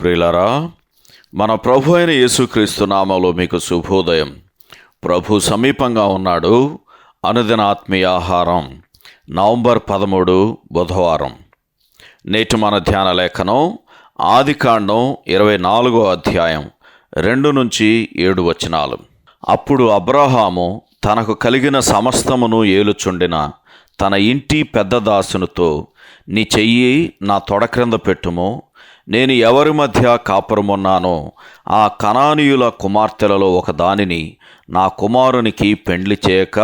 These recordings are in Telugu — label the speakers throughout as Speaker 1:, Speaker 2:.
Speaker 1: ప్రియులరా మన ప్రభు అయిన యేసుక్రీస్తు నామంలో మీకు శుభోదయం. ప్రభు సమీపంగా ఉన్నాడు. అనుదిన ఆత్మీయ ఆహారం నవంబర్ పదమూడు బుధవారం. నేటి మన ధ్యాన లేఖనం ఆదికాండం ఇరవై నాలుగో అధ్యాయం రెండు నుంచి ఏడు వచనాలు. అప్పుడు అబ్రహాము తనకు కలిగిన సమస్తమును ఏలుచుండిన తన ఇంటి పెద్ద దాసునితో నీ చెయ్యి నా తొడ క్రింద పెట్టుము. నేను ఎవరి మధ్య కాపురమున్నానో ఆ కనానీయుల కుమార్తెలలో ఒక దానిని నా కుమారునికి పెండ్లి చేయక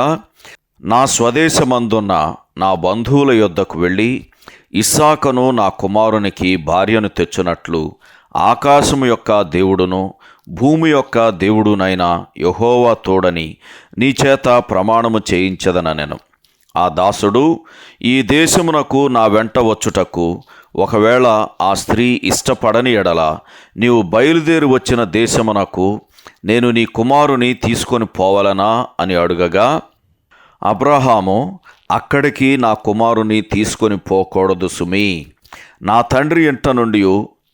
Speaker 1: నా స్వదేశమందున్న నా బంధువుల యొద్దకు వెళ్ళి ఇస్సాకను నా కుమారునికి భార్యను తెచ్చునట్లు ఆకాశము యొక్క దేవుడును భూమి యొక్క దేవుడునైన యహోవా తోడని నీ చేత ప్రమాణము చేయించదనెను ఆ దాసుడు ఈ దేశమునకు నా వెంట వచ్చుటకు ఒకవేళ ఆ స్త్రీ ఇష్టపడని ఎడల నీవు బయలుదేరి వచ్చిన దేశమునకు నేను నీ కుమారుని తీసుకొని పోవలనా? అని అడుగగా అబ్రహాము అక్కడికి నా కుమారుని తీసుకొని పోకూడదు సుమి. నా తండ్రి ఇంట నుండి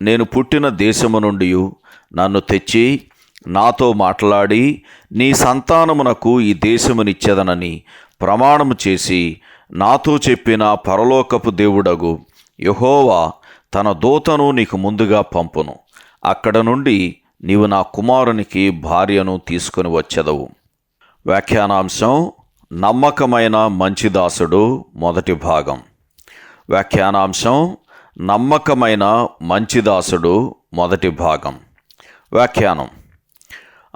Speaker 1: నేను పుట్టిన దేశము నుండి నన్ను తెచ్చి నాతో మాట్లాడి నీ సంతానమునకు ఈ దేశమునిచ్చేదనని ప్రమాణము చేసి నాతో చెప్పిన పరలోకపు దేవుడగు యహోవా తన దూతను నీకు ముందుగా పంపును. అక్కడ నుండి నీవు నా కుమారునికి భార్యను తీసుకొని వచ్చెదవు. వ్యాఖ్యానాంశం నమ్మకమైన మంచి దాసుడు మొదటి భాగం. వ్యాఖ్యానాంశం నమ్మకమైన మంచి దాసుడు మొదటి భాగం. వ్యాఖ్యానం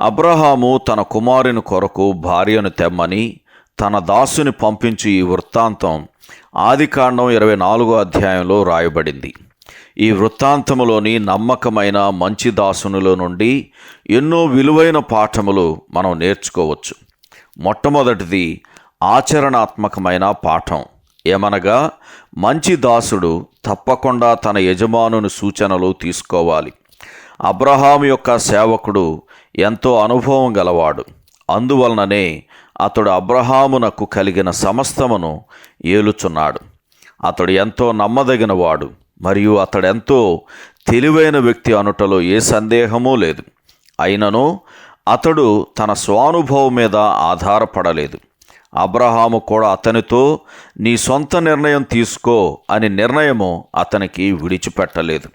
Speaker 1: అబ్రహాము తన కుమారుని కొరకు భార్యను తెమ్మని తన దాసుని పంపించి ఈ వృత్తాంతం ఆదికాండం ఇరవై నాలుగో అధ్యాయంలో రాయబడింది. ఈ వృత్తాంతములోని నమ్మకమైన మంచి దాసునుల నుండి ఎన్నో విలువైన పాఠములు మనం నేర్చుకోవచ్చు. మొట్టమొదటిది ఆచరణాత్మకమైన పాఠం. ఏమనగా మంచి దాసుడు తప్పకుండా తన యజమానుని సూచనలు తీసుకోవాలి. అబ్రహాం యొక్క సేవకుడు ఎంతో అనుభవం గలవాడు. అందువలననే అతడు అబ్రహామునకు కలిగిన సమస్తమును ఏలుచున్నాడు. అతడు ఎంతో నమ్మదగినవాడు మరియు అతడెంతో తెలివైన వ్యక్తి అనుటలో ఏ సందేహమూ లేదు. అయినను అతడు తన స్వానుభవం మీద ఆధారపడలేదు. అబ్రహాము కూడా అతనితో నీ సొంత నిర్ణయం తీసుకో అని నిర్ణయము అతనికి విడిచిపెట్టలేదు.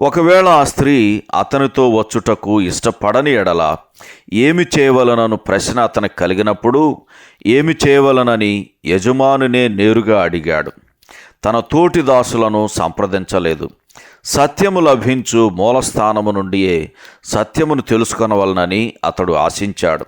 Speaker 1: ఒకవేళ ఆ స్త్రీ అతనితో వచ్చుటకు ఇష్టపడని ఎడల ఏమి చేయవలనను ప్రశ్న అతనికి కలిగినప్పుడు ఏమి చేయవలనని యజమానునే నేరుగా అడిగాడు. తన తోటి దాసులను సంప్రదించలేదు. సత్యము లభించు మూలస్థానము నుండియే సత్యమును తెలుసుకొనవలనని అతడు ఆశించాడు.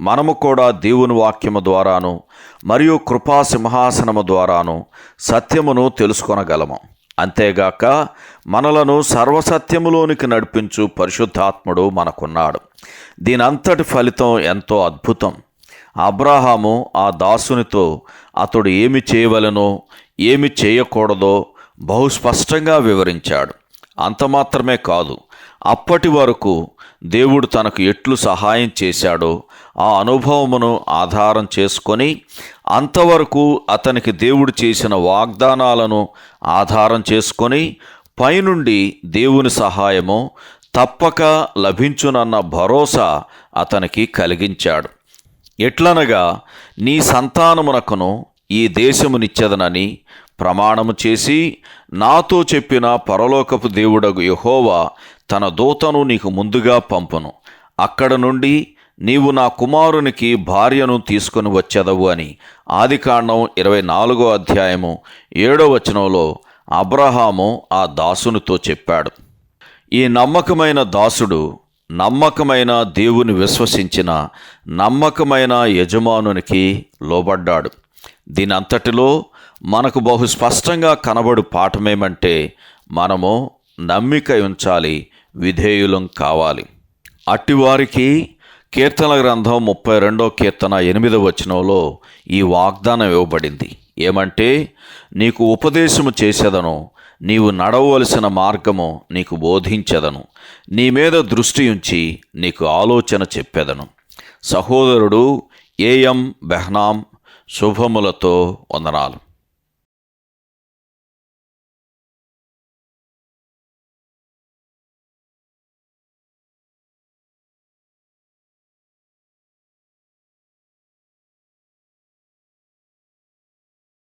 Speaker 1: మనము కూడా దేవుని వాక్యము ద్వారాను మరియు కృపా సింహాసనము ద్వారాను సత్యమును తెలుసుకొనగలము. అంతేగాక మనలను సర్వసత్యములోనికి నడిపించు పరిశుద్ధాత్ముడు మనకున్నాడు. దీనంతటి ఫలితం ఎంతో అద్భుతం. అబ్రహాము ఆ దాసునితో అతడు ఏమి చేయవలనో ఏమి చేయకూడదో బహుస్పష్టంగా వివరించాడు. అంత మాత్రమే కాదు అప్పటి వరకు దేవుడు తనకు ఎట్లు సహాయం చేశాడో ఆ అనుభవమును ఆధారం చేసుకొని అంతవరకు అతనికి దేవుడు చేసిన వాగ్దానాలను ఆధారం చేసుకొని పైనుండి దేవుని సహాయము తప్పక లభించునన్న భరోసా అతనికి కలిగించాడు. ఎట్లనగా నీ సంతానమునకును ఈ దేశమునిచ్చెదనని ప్రమాణము చేసి నాతో చెప్పిన పరలోకపు దేవుడగు యహోవా తన దూతను నీకు ముందుగా పంపును. అక్కడ నుండి నీవు నా కుమారునికి భార్యను తీసుకొని వచ్చేదవు అని ఆదికాండం ఇరవై నాలుగో అధ్యాయము ఏడో వచనంలో అబ్రహాము ఆ దాసునితో చెప్పాడు. ఈ నమ్మకమైన దాసుడు నమ్మకమైన దేవుని విశ్వసించిన నమ్మకమైన యజమానునికి లోబడ్డాడు. దీనంతటిలో మనకు బహు స్పష్టంగా కనబడు పాఠమేమంటే మనము నమ్మిక ఉంచాలి విధేయులం కావాలి. అట్టివారికి కీర్తన గ్రంథం ముప్పై రెండో కీర్తన ఎనిమిదవ వచనంలో ఈ వాగ్దానం ఇవ్వబడింది. ఏమంటే నీకు ఉపదేశము చేసేదను నీవు నడవలసిన మార్గము నీకు బోధించెదను నీ మీద దృష్టి ఉంచి నీకు ఆలోచన చెప్పెదను. సహోదరుడు ఏఎం బెహ్నాం శుభములతో వందనాలు.